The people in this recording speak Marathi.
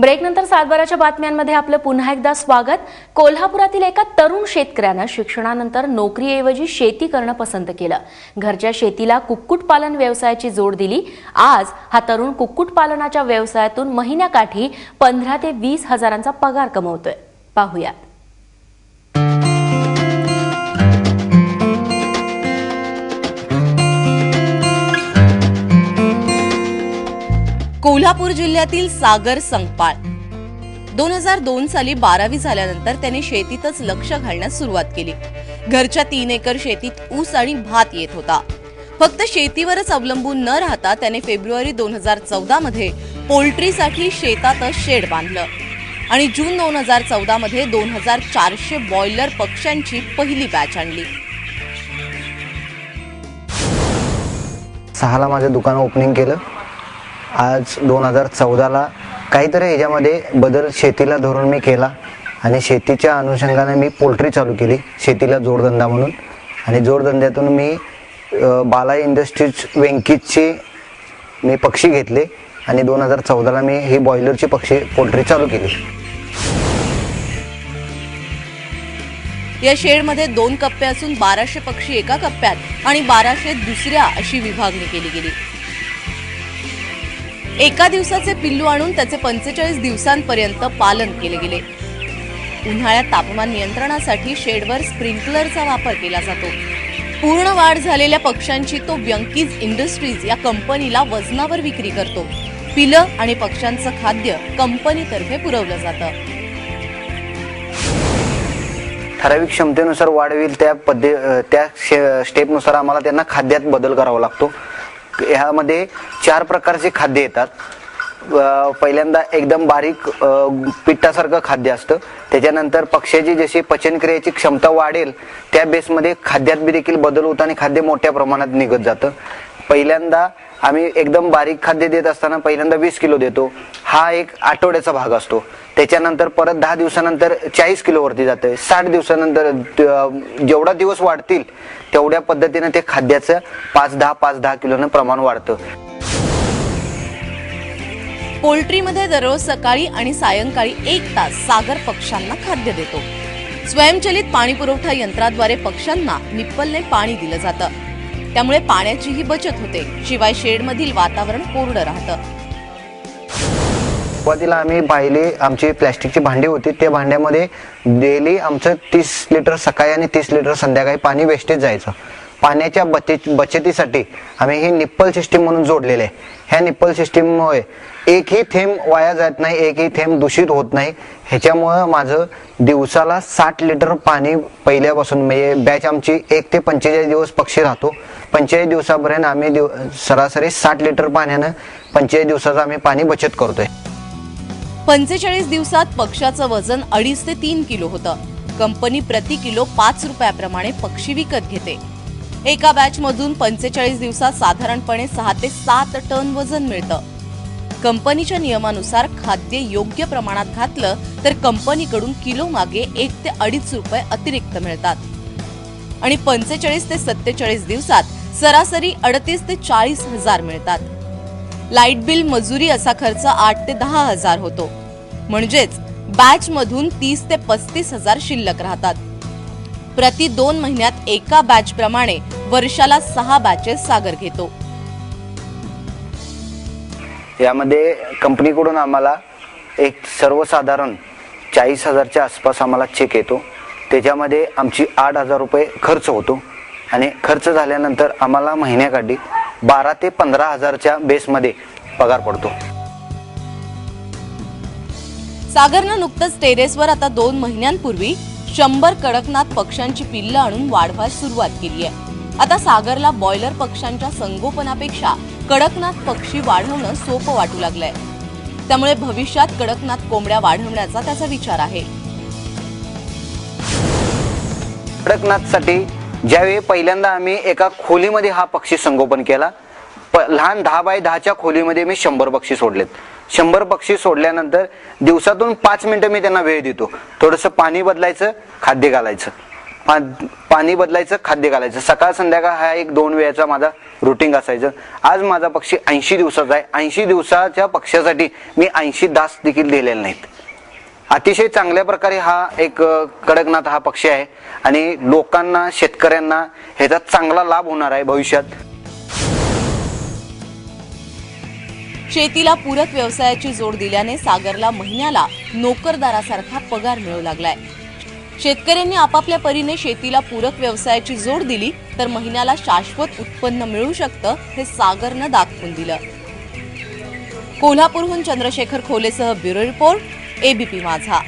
ब्रेकनंतर सातबाराच्या बातम्यांमध्ये आपलं पुन्हा एकदा स्वागत. कोल्हापुरातील एका तरुण शेतकऱ्यानं शिक्षणानंतर नोकरीऐवजी शेती करणं पसंत केलं. घरच्या शेतीला कुक्कुटपालन व्यवसायाची जोड दिली. आज हा तरुण कुक्कुटपालनाच्या व्यवसायातून महिन्याकाठी पंधरा ते वीस हजारांचा पगार कमवतोय. पाहुयात कोल्हापूर जिल्ह्यातील सागर संपाळ दोन हजार दोन साली बारावी झाल्यानंतर त्याने शेतीतच लक्ष घालण्यास सुरुवात केली. घरच्या तीन एकर शेतीत ऊस आणि भात येत होता. फक्त शेतीवरच अवलंबून न राहता त्याने फेब्रुवारी दोन हजार चौदा मध्ये पोल्ट्रीसाठी शेतातच शेड बांधलं. आणि जून दोन हजार चौदा मध्ये दोन हजार चारशे बॉयलर पक्ष्यांची पहिली बॅच आणली. सहाला माझं दुकान ओपनिंग केलं. आज दोन हजार चौदाला काहीतरी ह्याच्यामध्ये बदल शेतीला धरून मी केला आणि शेतीच्या अनुषंगाने मी पोल्ट्री चालू केली शेतीला जोडधंदा म्हणून. आणि जोडधंद्यातून मी बाला इंडस्ट्रीज वेंकीजचे मी पक्षी घेतले आणि दोन हजार चौदाला मी ही बॉयलरची पक्षी पोल्ट्री चालू केली. या शेडमध्ये दोन कप्पे असून बाराशे पक्षी एका कप्प्यात आणि बाराशे दुसऱ्या अशी विभागणी केली गेली. एका दिवसाचे पिल्लू आणून त्याचे पंचेचाळीस दिवसांपर्यंत पालन केले गेले. उन्हाळ्यात तापमान नियंत्रणासाठी शेडवर स्प्रिंकलरचा वापर केला जातो. पूर्ण वाढ झालेल्या पक्ष्यांची तो व्यंकीज इंडस्ट्रीज या कंपनीला वजनावर विक्री करतो. पिलं आणि पक्ष्यांचं खाद्य कंपनीतर्फे पुरवलं जातं. ठराविक क्षमतेनुसार वाढ होईल त्या पद्धती त्या शे- स्टेपनुसार आम्हाला त्यांना खाद्यात बदल करावा लागतो. ह्यामध्ये चार प्रकारचे खाद्य येतात. पहिल्यांदा एकदम बारीक पिठासारखं खाद्य असतं. त्याच्यानंतर पक्ष्याची जशी पचनक्रियेची क्षमता वाढेल त्या बेसमध्ये खाद्यात बी देखील बदल होतो आणि खाद्य मोठ्या प्रमाणात निघत जातं. पहिल्यांदा आम्ही एकदम बारीक खाद्य देत असताना पहिल्यांदा वीस किलो देतो. हा एक आठवड्याचा भाग असतो. त्याच्यानंतर परत दहा दिवसानंतर चाळीस किलोवरती जातं. साठ दिवसानंतर जेवढा दिवस वाढतील तेवढ्या पद्धतीनं ते खाद्याचं पाच दहा पाच दहा किलोनं प्रमाण वाढतं. पोल्ट्रीमध्ये दररोज सकाळी आणि सायंकाळी एक तास सागर पक्ष्यांना खाद्य देतो. स्वयंचलित पाणी पुरवठा यंत्राद्वारे पक्ष्यांना निप्पलने पाणी दिलं जातं. त्यामुळे पाण्याचीही बचत होते शिवाय शेडमधील वातावरण कोरडं राहतं. सुरुवातीला आम्ही पाहिले आमची प्लॅस्टिकची भांडी होती त्या भांड्यामध्ये डेली आमचं तीस लिटर सकाळी आणि तीस लिटर संध्याकाळी पाणी वेस्टेज जायचं. पाण्याच्या बचे बचतीसाठी आम्ही ही निप्पल सिस्टीम म्हणून जोडलेले आहे. ह्या निप्पल सिस्टीममुळे एकही थेंब वाया जात नाही एकही थेंब दूषित होत नाही. ह्याच्यामुळं माझं दिवसाला साठ लिटर पाणी पहिल्यापासून म्हणजे बॅच आमची एक ते पंचेचाळीस दिवस पक्षी राहतो. पंचेचाळीस दिवसापर्यंत आम्ही दिव सरासरी साठ लिटर पाण्यानं पंचेचाळीस दिवसाचं आम्ही पाणी बचत करतोय. पंचेचाळीस दिवसात पक्ष्याचं वजन अडीच ते तीन किलो होतं. कंपनी प्रति किलो पाच रुपयाप्रमाणे पक्षी विकत घेते. एका बॅचमधून पंचेचाळीस दिवसात साधारणपणे सहा ते सात टन वजन मिळतं. कंपनीच्या नियमानुसार खाद्य योग्य प्रमाणात घातलं तर कंपनीकडून किलो मागे एक ते अडीच रुपये अतिरिक्त मिळतात. आणि पंचेचाळीस ते सत्तेचाळीस दिवसात सरासरी अडतीस ते चाळीस हजार मिळतात. लाइट बिल मजुरी असा खर्च आठ ते दहा हजार होतो. म्हणजेच बॅच मधून तीस ते पस्तीस हजार शिल्लक राहतात. प्रति दोन महिन्यात एका बॅच प्रमाणे वर्षाला सहा बॅचेस सागर घेतो. यामध्ये कंपनीकडून आम्हाला एक सर्वसाधारण चाळीस हजारच्या आसपास आम्हाला चेक येतो. त्याच्यामध्ये आमची आठ हजार रुपये खर्च होतो. आणि खर्च झाल्यानंतर आम्हाला महिन्याकाठी बारा ते पंधरा हजारच्या बेसमध्ये पगार पडतो. सागरनं नुकतंच टेरेसवर आता दोन महिन्यांपूर्वी शंभर कडकनाथ पक्ष्यांची पिल्लं आणून वाढवायला सुरुवात केली आहे आता सागरला बॉयलर पक्ष्यांच्या संगोपनापेक्षा कडकनाथ पक्षी वाढवणं सोपं वाटू लागलंय. त्यामुळे भविष्यात कडकनाथ कोंबड्या वाढवण्याचा त्याचा विचार आहे. कडकनाथसाठी ज्यावेळी पहिल्यांदा आम्ही एका खोलीमध्ये हा पक्षी संगोपन केला प लहान दहा बाय दहाच्या खोलीमध्ये मी शंभर पक्षी सोडलेत. शंभर पक्षी सोडल्यानंतर दिवसातून पाच मिनिटं मी त्यांना वेळ देतो. थोडंसं पाणी बदलायचं खाद्य घालायचं. पाणी बदलायचं खाद्य घालायचं. सकाळ संध्याकाळ हा एक दोन वेळाचा माझा रुटीन असायचं. आज माझा पक्षी ऐंशी दिवसाचा आहे. ऐंशी दिवसाच्या पक्षासाठी मी ऐंशी दास देखील दिलेले नाहीत. अतिशय चांगल्या प्रकारे हा एक कडकनाथ हा पक्षी आहे. आणि लोकांना शेतकऱ्यांना ह्याचा चांगला लाभ होणार आहे भविष्यात. शेतीला पूरक व्यवसायाची जोड दिल्याने सागरला महिन्याला नोकरदारासारखा पगार मिळू लागलाय. शेतकऱ्यांनी आपापल्या परीने शेतीला पूरक व्यवसायाची जोड दिली तर महिन्याला शाश्वत उत्पन्न मिळू शकतं हे सागरनं दाखवून दिलं. कोल्हापूरहून चंद्रशेखर खोलेसह ब्युरो रिपोर्ट एबीपी माझा.